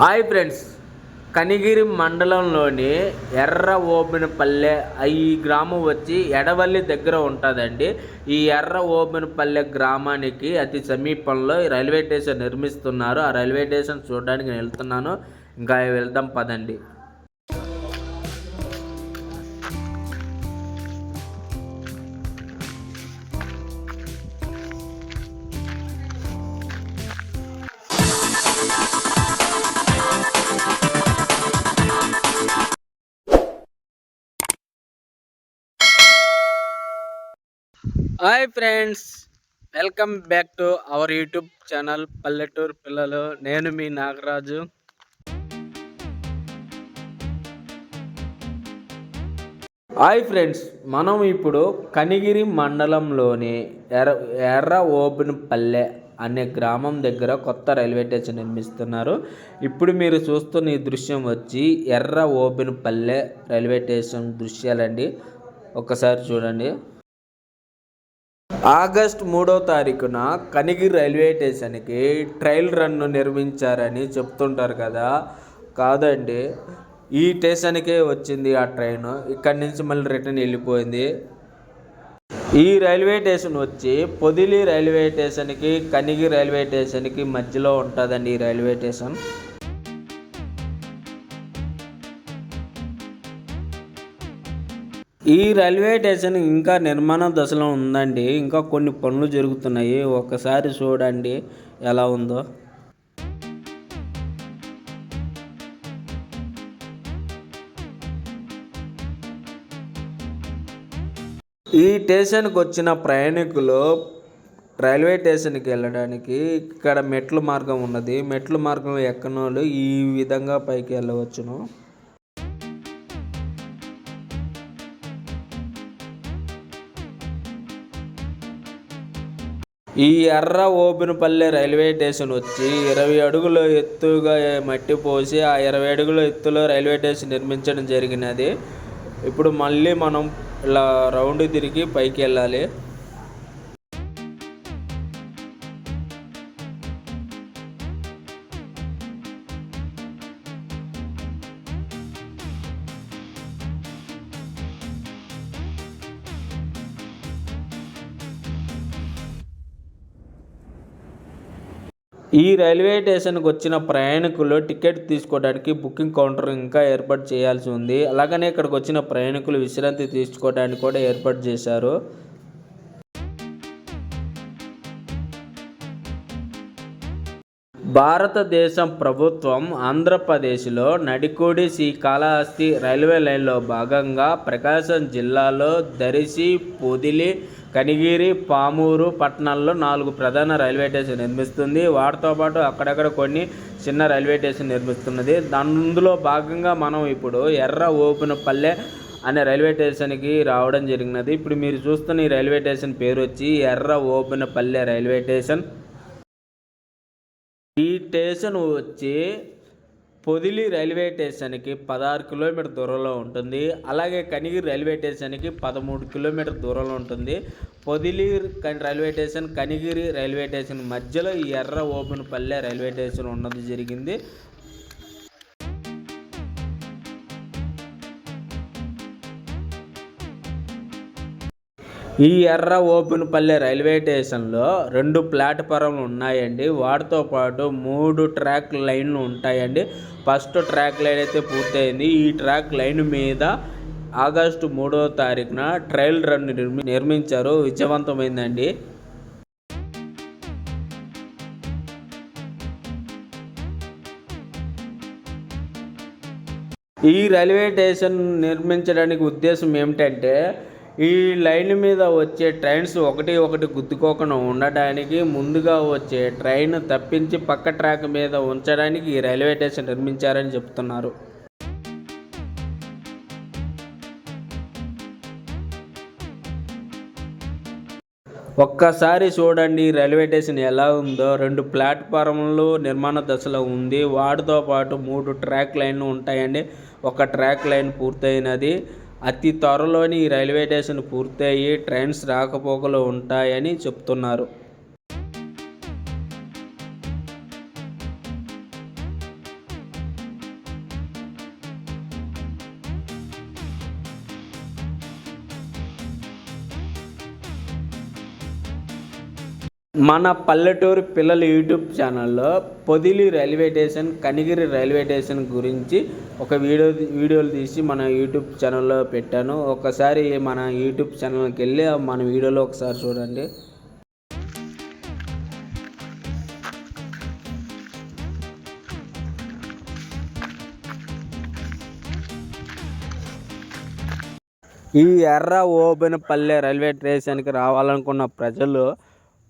Hi friends. Kanigiri మండలంలోని ఎర్ర ఓబినపల్లె ఈ గ్రామం వచ్చి ఎడవల్లి దగ్గర ఉంటుందండి. ఈ ఎర్ర ఓబినపల్లె గ్రామానికి అతి సమీపంలో రైల్వే స్టేషన్ నిర్మిస్తున్నారు. ఆ రైల్వే స్టేషన్ చూడడానికి నేను వెళ్తున్నాను. ఇంకా వెళ్దాం పదండి. Hi friends welcome back to our YouTube channel Palleturu Pillalu. నేను మీ నాగరాజు. హాయ్ ఫ్రెండ్స్ మనం ఇప్పుడు కనిగిరి మండలంలోని ఎర్ర ఎర్ర ఓబినపల్లె అనే గ్రామం దగ్గర కొత్త రైల్వే స్టేషన్ నిర్మిస్తున్నారు. ఇప్పుడు మీరు చూస్తున్న ఈ దృశ్యం వచ్చి ఎర్ర ఓబినపల్లె రైల్వే స్టేషన్ దృశ్యాలండి. ఒకసారి చూడండి. ఆగస్ట్ మూడో తారీఖున కనిగి రైల్వే స్టేషన్కి ట్రయల్ రన్ను నిర్మించారని చెప్తుంటారు కదా. కాదండి. ఈ స్టేషన్కే వచ్చింది ఆ ట్రైన్. ఇక్కడి నుంచి మళ్ళీ రిటర్న్ వెళ్ళిపోయింది. ఈ రైల్వే స్టేషన్ వచ్చి పొదిలి రైల్వే స్టేషన్కి కనిగి రైల్వే స్టేషన్కి మధ్యలో ఉంటుందండి ఈ రైల్వే స్టేషన్. ఈ రైల్వే స్టేషన్ ఇంకా నిర్మాణ దశలో ఉందండి. ఇంకా కొన్ని పనులు జరుగుతున్నాయి. ఒకసారి చూడండి ఎలా ఉందో. ఈ స్టేషన్కి వచ్చిన ప్రయాణికులు రైల్వే స్టేషన్కి వెళ్ళడానికి ఇక్కడ మెట్లు మార్గం ఉన్నది. మెట్లు మార్గం ఎక్కనోళ్ళు ఈ విధంగా పైకి వెళ్ళవచ్చును. ఈ ఎర్ర ఓబినపల్లె రైల్వే స్టేషన్ వచ్చి ఇరవై అడుగుల ఎత్తుగా మట్టి పోసి ఆ ఇరవై అడుగుల ఎత్తులో రైల్వే స్టేషన్ నిర్మించడం జరిగినది. ఇప్పుడు మళ్ళీ మనం ఇలా రౌండ్ తిరిగి పైకి వెళ్ళాలి. ఈ రైల్వే స్టేషన్కి వచ్చిన ప్రయాణికులు టికెట్ తీసుకోవడానికి బుకింగ్ కౌంటర్ ఇంకా ఏర్పాటు చేయాల్సి ఉంది. అలాగనే ఇక్కడికి వచ్చిన ప్రయాణికులు విశ్రాంతి తీసుకోవడానికి కూడా ఏర్పాటు చేశారు. భారతదేశం ప్రభుత్వం ఆంధ్రప్రదేశ్లో నడికోడి శ్రీకాళహస్తి రైల్వే లైన్లో భాగంగా ప్రకాశం జిల్లాలో దరిసి పొదిలి కనిగిరి పామూరు పట్టణాల్లో నాలుగు ప్రధాన రైల్వే స్టేషన్ నిర్మిస్తుంది. వాటితో పాటు అక్కడక్కడ కొన్ని చిన్న రైల్వే స్టేషన్ నిర్మిస్తున్నది. అందులో భాగంగా మనం ఇప్పుడు ఎర్ర ఓపెనపల్లె అనే రైల్వే స్టేషన్కి రావడం జరిగినది. ఇప్పుడు మీరు చూస్తున్న ఈ రైల్వే స్టేషన్ పేరు వచ్చి ఎర్ర ఓపెనపల్లె రైల్వే స్టేషన్. స్టేషన్ వచ్చి పొదిలి రైల్వే స్టేషన్కి పదహారు కిలోమీటర్ దూరంలో ఉంటుంది. అలాగే కనిగిరి రైల్వే స్టేషన్కి పదమూడు కిలోమీటర్ దూరంలో ఉంటుంది. Podili railway station Kanigiri railway station మధ్యలో ఈ ఎర్ర ఓపెన్ పల్లె రైల్వే స్టేషన్ ఉన్నది జరిగింది. ఈ ఎర్ర ఓపెనపల్లె రైల్వే స్టేషన్లో రెండు ప్లాట్ఫారంలు ఉన్నాయండి. వాటితో పాటు మూడు ట్రాక్ లైన్లు ఉంటాయండి. ఫస్ట్ ట్రాక్ లైన్ అయితే పూర్తయింది. ఈ ట్రాక్ లైన్ మీద ఆగస్టు మూడో తారీఖున ట్రయల్ రన్ నిర్మి నిర్మించారు విజయవంతమైందండి. ఈ రైల్వే స్టేషన్ నిర్మించడానికి ఉద్దేశం ఏమిటంటే ఈ లైన్ మీద వచ్చే ట్రైన్స్ ఒకటి ఒకటి గుద్దుకోకుండా ఉండడానికి ముందుగా వచ్చే ట్రైన్ తప్పించి పక్క ట్రాక్ మీద ఉంచడానికి ఈ రైల్వే స్టేషన్ నిర్మించారని చెప్తున్నారు. ఒక్కసారి చూడండి రైల్వే స్టేషన్ ఎలా ఉందో. రెండు ప్లాట్ఫారంలు నిర్మాణ దశలో ఉంది. వాటితో పాటు మూడు ట్రాక్ లైన్లు ఉంటాయండి. ఒక ట్రాక్ లైన్ పూర్తయినది. అతి త్వరలోని ఈ రైల్వే స్టేషన్ పూర్తయి ట్రైన్స్ రాకపోకలు ఉంటాయని చెప్తున్నారు. మన పల్లెటూరు పిల్లల యూట్యూబ్ ఛానల్లో Podili railway station Kanigiri railway station గురించి ఒక వీడియో వీడియోలు తీసి మన యూట్యూబ్ ఛానల్లో పెట్టాను. ఒకసారి మన యూట్యూబ్ ఛానల్కి వెళ్ళి మన వీడియోలో ఒకసారి చూడండి. ఈ ఎర్ర ఓబెనపల్లె రైల్వే స్టేషన్కి రావాలనుకున్న ప్రజలు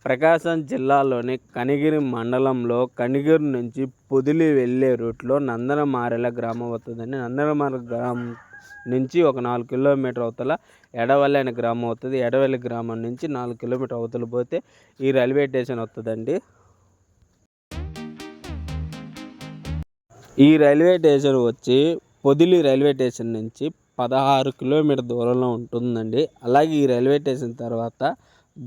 ప్రకాశం జిల్లాలోని కనిగిరి మండలంలో కనిగిరి నుంచి పొదిలి వెళ్ళే రూట్లో నందనమారెల గ్రామం వస్తుందండి. నందనమారెల గ్రామం నుంచి ఒక నాలుగు కిలోమీటర్ అవతల ఎడవల్లి అనే గ్రామం అవుతుంది ఎడవల్లి గ్రామం నుంచి నాలుగు కిలోమీటర్ అవతల పోతే ఈ రైల్వే స్టేషన్ వస్తుందండి. ఈ రైల్వే స్టేషన్ వచ్చి పొదిలి రైల్వే స్టేషన్ నుంచి పదహారు కిలోమీటర్ దూరంలో ఉంటుందండి. అలాగే ఈ రైల్వే స్టేషన్ తర్వాత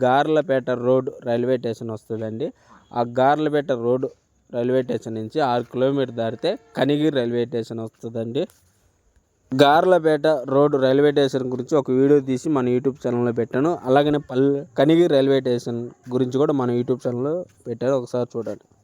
గార్లపేట రోడ్ రైల్వే స్టేషన్ వస్తుందండి. ఆ గార్లపేట రోడ్ రైల్వే స్టేషన్ నుంచి ఆరు కిలోమీటర్ దాటితే కనిగిరి రైల్వే స్టేషన్ వస్తుందండి. గార్లపేట రోడ్ రైల్వే స్టేషన్ గురించి ఒక వీడియో తీసి మన యూట్యూబ్ ఛానల్లో పెట్టాను. అలాగనే పల్లె కనిగిరి రైల్వే స్టేషన్ గురించి కూడా మన యూట్యూబ్ ఛానల్లో పెట్టాను. ఒకసారి చూడండి.